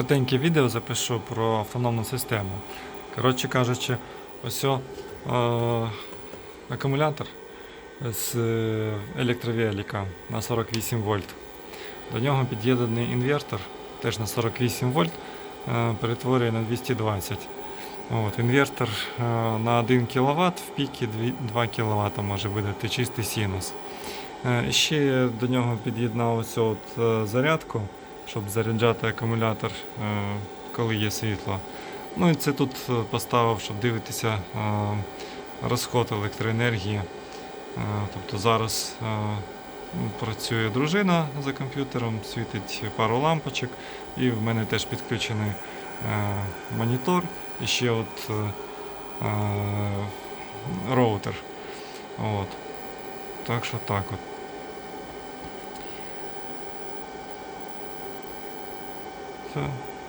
коротеньке відео запишу про автономну систему. Коротше кажучи, ось о, е, акумулятор з е, електровелика на 48 вольт. До нього під'єднаний інвертор, теж на 48 вольт, е, перетворює на 220. От, інвертор е, на 1 кВт в піки 2 кВт може видати чистий синус. Ще до нього під'єднав оцю от зарядку, щоб заряджати акумулятор, е, коли є світло. Ну і це тут е, поставив, щоб дивитися е, розход електроенергії. Тобто зараз працює дружина за комп'ютером, світить пару лампочок, і в мене теж підключений монітор і ще от роутер. От. Так що так от. 嗯。